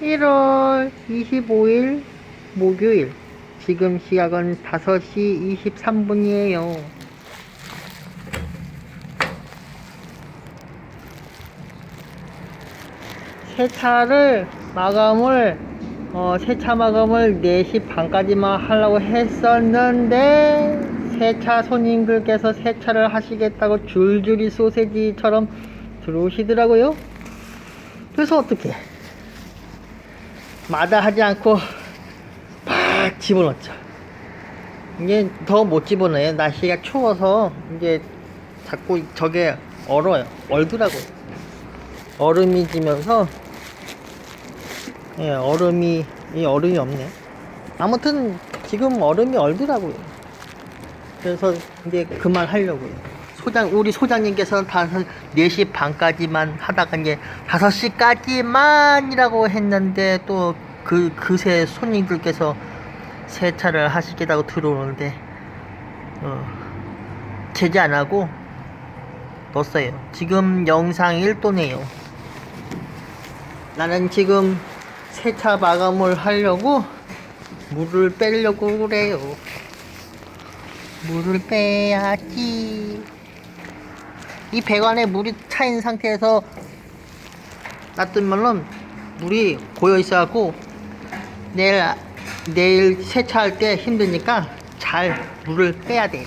1월 25일 목요일. 지금 시각은 5시 23분이에요. 세차를 마감을 어, 세차 마감을 4시 반까지만 하려고 했었는데 세차 손님들께서 세차를 하시겠다고 줄줄이 소세지처럼 들어오시더라고요. 그래서 어떻게 마다하지 않고 팍 집어넣죠. 이제 더 못 집어넣어요. 날씨가 추워서 이제 자꾸 저게 얼어요. 얼더라고요. 얼음이 지면서 예, 얼음이 이 얼음이 없네. 아무튼 지금 얼음이 얼더라고요. 그래서 이제 그만 하려고요. 소장 우리 소장님께서는 다 4시 반까지만 하다가 이제 5시까지만이라고 했는데 또 그 그새 손님들께서 세차를 하시겠다고 들어오는데 어, 제재 안 하고 넣었어요. 지금 영상 1도네요. 나는 지금 세차 마감을 하려고 물을 빼려고 그래요. 물을 빼야지. 이 배관에 물이 차인 상태에서 놔두면은 물이 고여 있어갖고 내일 내일 세차할 때 힘드니까 잘 물을 빼야 돼요.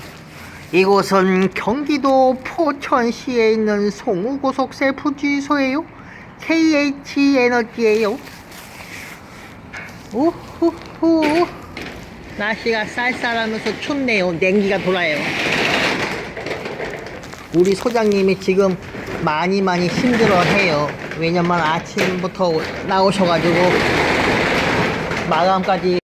이곳은 경기도 포천시에 있는 송우고속 셀프주유소예요. KH 에너지예요. 우후후 날씨가 쌀쌀하면서 춥네요. 냉기가 돌아요. 우리 소장님이 지금 많이 많이 힘들어해요. 왜냐면 아침부터 나오셔가지고 마감까지